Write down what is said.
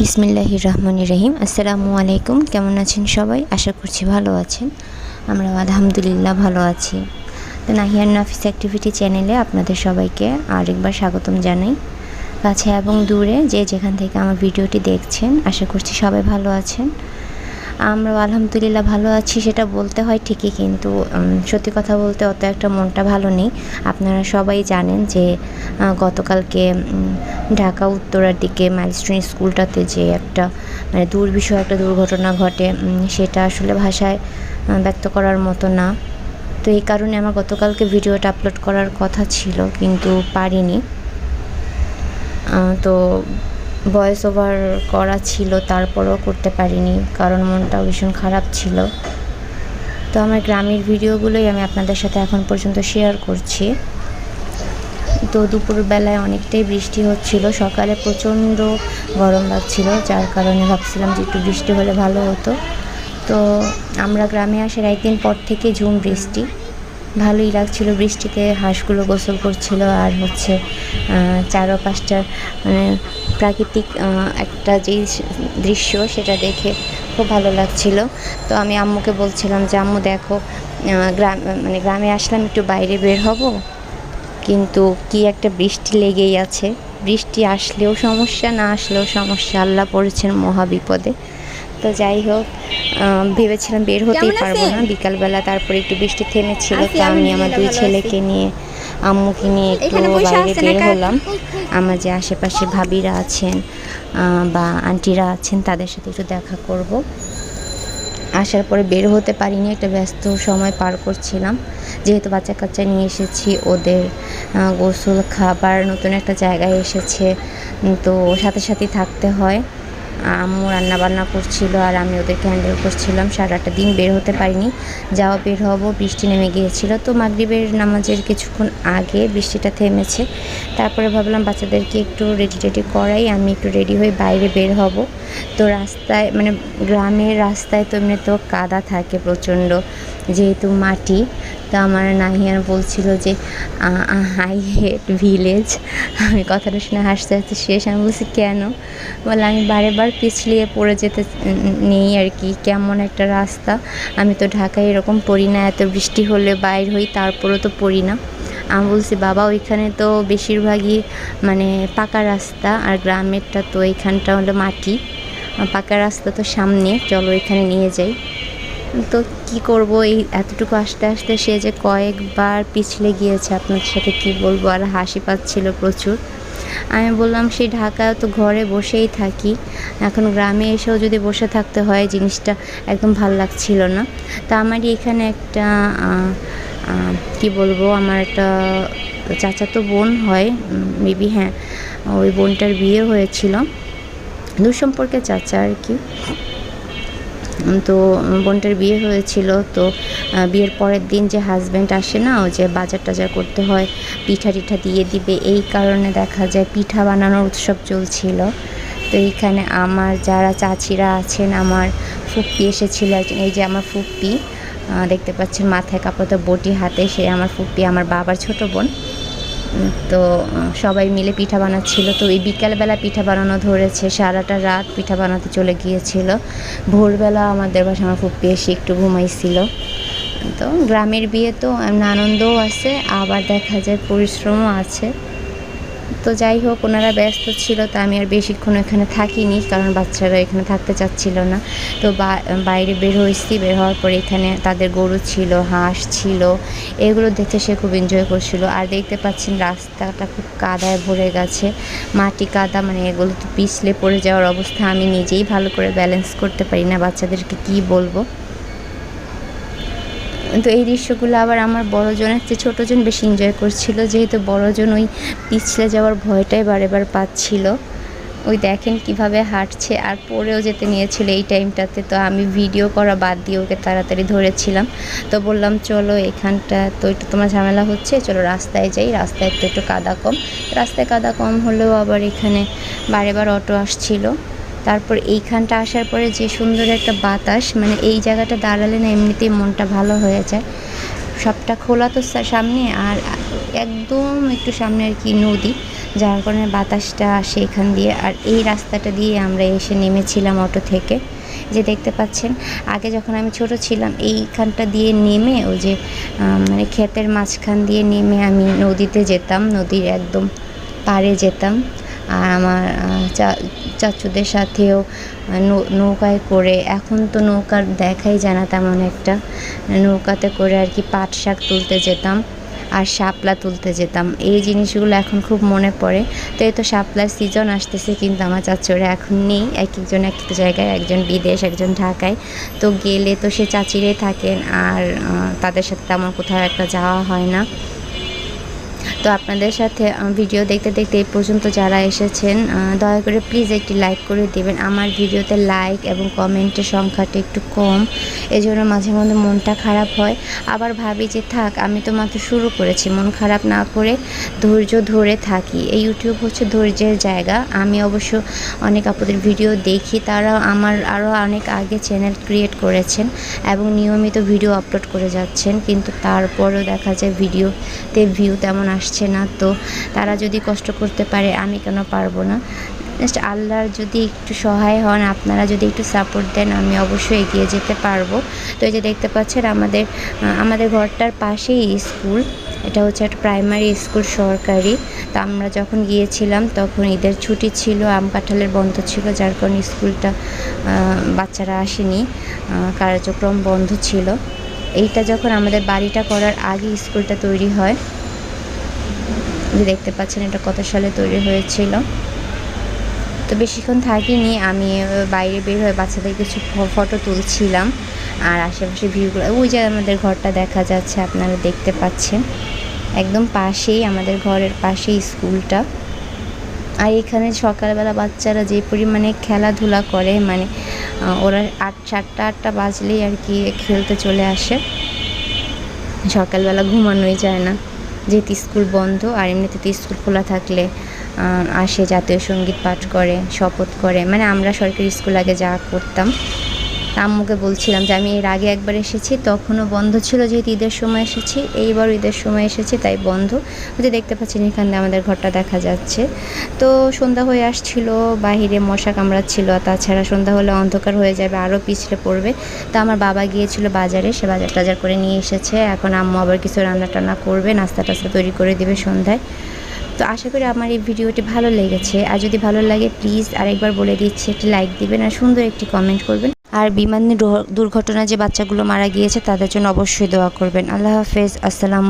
বিসমিল্লাহির রহমান রহিম। আসসালামু আলাইকুম। কেমন আছেন সবাই? আশা করছি ভালো আছেন। আমরা আলহামদুলিল্লাহ ভালো আছি। তো নাহিয়ান নাফিস অ্যাক্টিভিটি চ্যানেলে আপনাদের সবাইকে আরেকবার স্বাগতম জানাই। কাছে এবং দূরে যে যেখান থেকে আমার ভিডিওটি দেখছেন, আশা করছি সবাই ভালো আছেন। আমরা আলহামদুলিল্লাহ ভালো আছি, সেটা বলতে হয় ঠিকই কিন্তু সত্যি কথা বলতে অত একটা মনটা ভালো নেই। আপনারা সবাই জানেন যে গতকালকে ঢাকা উত্তরার দিকে মাইলস্টোন স্কুলটাতে যে একটা মানে দুর্বিষয় একটা দুর্ঘটনা ঘটে সেটা আসলে ভাষায় ব্যক্ত করার মতো না। তো এই কারণে আমার গতকালকে ভিডিওটা আপলোড করার কথা ছিল, কিন্তু পারিনি। তো ভয়েস ওভার করা ছিল, তারপরেও করতে পারিনি, কারণ মনটা ভীষণ খারাপ ছিল। তো আমার গ্রামের ভিডিওগুলোই আমি আপনাদের সাথে এখন পর্যন্ত শেয়ার করছি। তো দুপুরবেলায় অনেকটাই বৃষ্টি হচ্ছিল, সকালে প্রচণ্ড গরম লাগছিল, যার কারণে ভাবছিলাম যে একটু বৃষ্টি হলে ভালো হতো। তো আমরা গ্রামে আসার একদিন পর থেকে ঝুম বৃষ্টি। ভালোই লাগছিল বৃষ্টিতে হাঁসগুলো গোসল করছিল আর হচ্ছে চারপাশটা মানে প্রাকৃতিক একটা যেই দৃশ্য সেটা দেখে খুব ভালো লাগছিল। তো আমি আম্মুকে বলছিলাম যে আম্মু দেখো গ্রাম মানে গ্রামে আসলাম একটু বাইরে বের হব কিন্তু কি একটা বৃষ্টি লেগেই আছে। বৃষ্টি আসলেও সমস্যা না আসলেও সমস্যা। আল্লাহ পড়েছেন মহাবিপদে। তো যাই হোক ভেবেছিলাম বের হতেই পারব না। বিকালবেলা তারপরে একটু বৃষ্টি থেমেছিল তো আমি আমার দুই ছেলেকে নিয়ে আম্মুকে নিয়ে একটু বাইরে বের হলাম। আমার যে আশেপাশে ভাবিরা আছেন বা আন্টিরা আছেন তাদের সাথে একটু দেখা করব। আসার পরে বের হতে পারিনি একটা ব্যস্ত সময় পার করছিলাম। যেহেতু বাচ্চা কাচ্চা নিয়ে এসেছি ওদের গোসল খাবার নতুন একটা জায়গায় এসেছে। তো সাথে সাথে থাকতে হয়। আম্মু রান্নাবান্না করছিল আর আমি ওদেরকে হ্যান্ডেল করছিলাম। সারাটা দিন বের হতে পারিনি। যাওয়া বের হব, বৃষ্টি নেমে গিয়েছিল। তো মাগরীবের নামাজের কিছুক্ষণ আগে বৃষ্টিটা থেমেছে। তারপরে ভাবলাম বাচ্চাদেরকে একটু রেডি টেডি করাই। আমি একটু রেডি হয়ে বাইরে বের হব। তো রাস্তায় মানে গ্রামের রাস্তায় তো এমনি তো কাদা থাকে প্রচণ্ড। যেহেতু মাটি, তো আমার নাহিয়ার বলছিল যে আই হেট ভিলেজ। আমি কথাটা শুনে হাসতে হাসতে শেষ আমি বলছি, কেন? বলে, আমি বারে বার পিছলিয়ে পড়ে যেতে নেই আর কি, কেমন একটা রাস্তা। আমি তো ঢাকায় এরকম পড়ি না, এত বৃষ্টি হলে বাইর হই, তারপরও তো পড়ি না। আমি বলছি, বাবা, ওইখানে তো বেশিরভাগই মানে পাকা রাস্তা, আর গ্রামেরটা তো এইখানটা হলো মাটি। পাকা রাস্তা তো সামনে, চলো এখানে নিয়ে যাই। তো কি করব? এই এতটুকু আসতে আসতে সে যে কয়েকবার পিছলে গিয়েছে, আপনাদের সাথে কি বলব? আর হাসি পাচ্ছিল প্রচুর। আমি বললাম, সেই ঢাকায় তো ঘরে বসেই থাকি। এখন গ্রামে এসেও যদি বসে থাকতে হয়, জিনিসটা একদম ভালো লাগছিল না। তা আমারই এখানে একটা কি বলব? আমার একটা চাচাতো বোন হয়, মেবি হ্যাঁ ওই বোনটার বিয়ে হয়েছিল। দূর সম্পর্কে চাচা আর কি। তো বোনটার বিয়ে হয়েছিল, তো বিয়ের পরের দিন যে হাজব্যান্ড আসে না ও যে বাজার টাজার করতে হয়, পিঠা টিঠা দিয়ে দিবে, এই কারণে দেখা যায় পিঠা বানানোর উৎসব চলছিল। তো এইখানে আমার যারা চাচিরা আছেন, আমার ফুপ্পি এসেছিল, একজন, এই যে আমার ফুপ্পি দেখতে পাচ্ছেন মাথায় কাপড়তে বটি হাতে, সে আমার ফুপ্পি, আমার বাবার ছোট বোন। তো সবাই মিলে পিঠা বানাচ্ছিল। তো এই বিকালবেলা পিঠা বানানো ধরেছে, সারাটা রাত পিঠা বানাতে চলে গিয়েছিল। ভোরবেলা আমাদের বাসা আমার খুব বেশি একটু ঘুমাইছিল। তো গ্রামের বিয়ে তো, এমন আনন্দও আছে, আবার দেখা যায় পরিশ্রমও আছে। তো যাই হোক, ওনারা ব্যস্ত ছিল, তো আমি আর বেশিক্ষণ এখানে থাকিনি, কারণ বাচ্চারা এখানে থাকতে চাচ্ছিল না। তো বাইরে বের হয়েছি, বের হওয়ার পরে এখানে তাদের গরু ছিল, হাঁস ছিল, এগুলো দেখে সে খুব এনজয় করছিল। আর দেখতে পাচ্ছেন, রাস্তাটা খুব কাদায় ভরে গেছে, মাটি কাদা মানে এগুলো তো পিছলে পড়ে যাওয়ার অবস্থা, আমি নিজেই ভালো করে ব্যালেন্স করতে পারি না, বাচ্চাদেরকে কি বলব? তো এই দৃশ্যগুলো আবার আমার বড়জনের চেয়ে ছোটোজন বেশি এনজয় করছিল, যেহেতু বড়জন ওই পিছলে যাওয়ার ভয়টাই বারে বার পাচ্ছিল। ওই দেখেন কীভাবে হাঁটছে, আর পড়েও যেতে নিয়েছিল এই টাইমটাতে তো আমি ভিডিও করা বাদ দিয়ে ওকে তাড়াতাড়ি ধরেছিলাম। তো বললাম, চলো এখানটা, তো একটু তোমার ঝামেলা হচ্ছে, চলো রাস্তায় যাই। রাস্তায় তো একটু কাদা কম। রাস্তায় কাদা কম হলেও আবার এখানে বারে বার অটো আসছিল। তারপর এইখানটা আসার পরে যে সুন্দর একটা বাতাস মানে এই জায়গাটা দাঁড়ালে না এমনিতেই মনটা ভালো হয়ে যায়। সবটা খোলা তো সামনে আর একদম একটু সামনে আর কি নদী, যার কারণে বাতাসটা আসে এখান দিয়ে। আর এই রাস্তাটা দিয়ে আমরা এসে নেমেছিলাম অটো থেকে। যে দেখতে পাচ্ছেন, আগে যখন আমি ছোট ছিলাম, এইখানটা দিয়ে নেমে ওই যে মানে ক্ষেতের মাঝখান দিয়ে নেমে আমি নদীতে যেতাম, নদীর একদম পাড়ে যেতাম। আর আমার চাচুদের সাথেও নৌকায় করে, এখন তো নৌকার দেখাই যায় না তেমন একটা। নৌকাতে করে আর কি পাট শাক তুলতে যেতাম আর শাপলা তুলতে যেতাম। এই জিনিসগুলো এখন খুব মনে পড়ে। তো এই তো শাপলার সিজন আসতেছে, কিন্তু আমার চাচুরা এখন নেই। এক একজন এক এক জায়গায়, একজন বিদেশ, একজন ঢাকায়। তো গেলে তো সে চাচিরেই থাকেন। আর তাদের সাথে তেমন কোথাও একটা যাওয়া হয় না। তো আপনাদের সাথে ভিডিও দেখতে দেখতে এই পর্যন্ত যারা এসেছেন দয়া করে প্লিজ একটি লাইক করে দেবেন। আমার ভিডিওতে লাইক এবং কমেন্টের সংখ্যাটা একটু কম, এজন্য মাঝে মধ্যে মনটা খারাপ হয়। আবার ভাবি যে, থাক, আমি তো মাত্র শুরু করেছি, মন খারাপ না করে ধৈর্য ধরে থাকি। এই ইউটিউব হচ্ছে ধৈর্যের জায়গা। আমি অবশ্য অনেক আপনাদের ভিডিও দেখি, তারা আমার আরও অনেক আগে চ্যানেল ক্রিয়েট করেছেন এবং নিয়মিত ভিডিও আপলোড করে যাচ্ছেন, কিন্তু তারপরেও দেখা যায় ভিডিওতে ভিউ তেমন আসছে না, তো তারা যদি কষ্ট করতে পারে, আমি কেন পারব না? জাস্ট আল্লাহর যদি একটু সহায় হন, আপনারা যদি একটু সাপোর্ট দেন, আমি অবশ্যই এগিয়ে যেতে পারব। তো এই যে দেখতে পাচ্ছেন, আমাদের আমাদের ঘরটার পাশেই স্কুল। এটা হচ্ছে একটা প্রাইমারি স্কুল সরকারি। তা আমরা যখন গিয়েছিলাম, তখন ঈদের ছুটি ছিল, আম কাঁঠালের বন্ধ ছিল, যার কারণে স্কুলটা বাচ্চারা আসেনি কার্যক্রম বন্ধ ছিল। এইটা যখন আমাদের বাড়িটা করার আগে স্কুলটা তৈরি হয় যে দেখতে পাচ্ছেন এটা কত সালে তৈরি হয়েছিল। তো বেশিক্ষণ থাকিনি, আমি বাইরে বের হয়ে বাচ্চাদের কিছু ফটো তুলছিলাম। আর আশেপাশে ভিউগুলো, ওই যে আমাদের ঘরটা দেখা যাচ্ছে, আপনারা দেখতে পাচ্ছেন। একদম পাশেই, আমাদের ঘরের পাশেই স্কুলটা। আর এখানে সকালবেলা বাচ্চারা যে পরিমাণে খেলাধুলা করে মানে ওরা আট, সাতটা, আটটা বাজলেই আর কি খেলতে চলে আসে। সকালবেলা ঘুমানোই যায় না। যেহেতু স্কুল বন্ধ আর এমনিতে তো স্কুল খোলা থাকলে আসে জাতীয় সংগীত পাঠ করে, শপথ করে। মানে আমরা সরকারি স্কুল আগে যা করতাম আম্মুকে বলছিলাম যে আমি এর আগে একবার এসেছি, তখনও বন্ধ ছিল যেহেতু ঈদের সময় এসেছি এইবার ঈদের সময় এসেছি, তাই বন্ধ। যে দেখতে পাচ্ছেন এখানে আমাদের ঘরটা দেখা যাচ্ছে। তো সন্ধ্যা হয়ে আসছিল, বাহিরে মশা কামড়াচ্ছিল তাছাড়া সন্ধ্যা হলে অন্ধকার হয়ে যাবে, আরও পিছলে পড়বে। তো আমার বাবা গিয়েছিল বাজারে, সে বাজার টাজার করে নিয়ে এসেছে। এখন আম্মু আবার কিছু রান্না টান্না করবে নাস্তা টাস্তা তৈরি করে দেবে সন্ধ্যায়। তো আশা করি আমার এই ভিডিওটি ভালো লেগেছে। আর যদি ভালো লাগে, প্লিজ আরেকবার বলে দিচ্ছি, একটি লাইক দিবেন আর সুন্দর একটি কমেন্ট করবেন। আর বিমান দুর্ঘটনা যে বাচ্চাগুলো মারা গিয়েছে, তাদের জন্য অবশ্যই দোয়া করবেন। আল্লাহ হাফেজ। আসসালাম